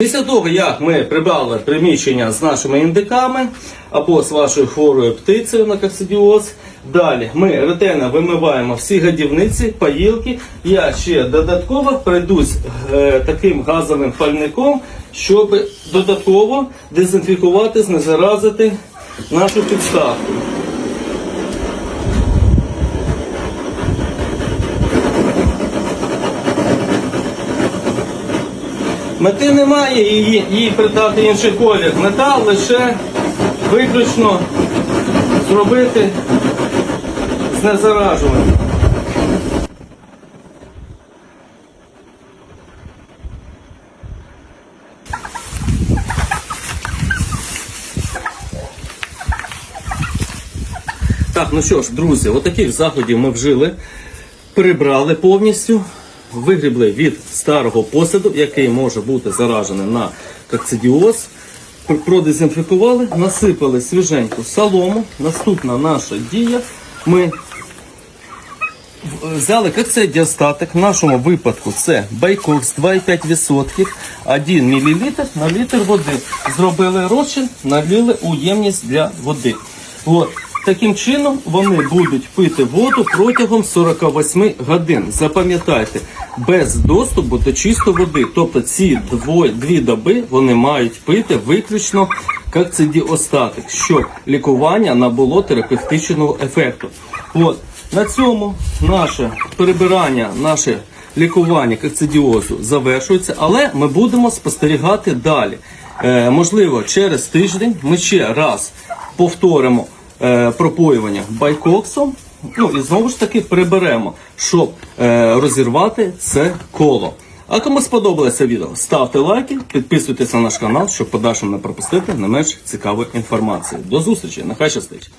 Після того, як ми прибрали приміщення з нашими індиками або з вашою хворою птицею на коксидіоз, далі ми ретельно вимиваємо всі гадівниці, паїлки. Я ще додатково пройдусь е, таким газовим пальником, щоб додатково дезінфікувати, знезаразити нашу підставку. Мети немає її, їй придати інший колір. Мета лише виключно зробити знезаражування. Так, ну що ж, друзі, отаких заходів ми вжили, прибрали повністю, вигрібли від старого посаду, який може бути заражений на кокцидіоз. Пр- Продезінфікували, насипали свіженьку солому. Наступна наша дія. Ми взяли кокцидіостатик. В нашому випадку це Байкокс 2,5%, 1 мл на літр води. Зробили розчин, налили у ємність для води. От. Таким чином вони будуть пити воду протягом 48 годин. Запам'ятайте, без доступу до чистої води. Тобто ці двоє, дві доби вони мають пити виключно кокцидіостатик, щоб лікування набуло терапевтичного ефекту. От. На цьому наше перебирання, наше лікування кокцидіозу завершується, але ми будемо спостерігати далі. Е, можливо, через тиждень ми ще раз повторимо пропоювання байкоксом. Ну і знову ж таки приберемо, щоб е, розірвати це коло. А кому сподобалося відео, ставте лайки, підписуйтесь на наш канал, щоб подальшим не пропустити не менш цікавої інформації. До зустрічі, нехай щастить!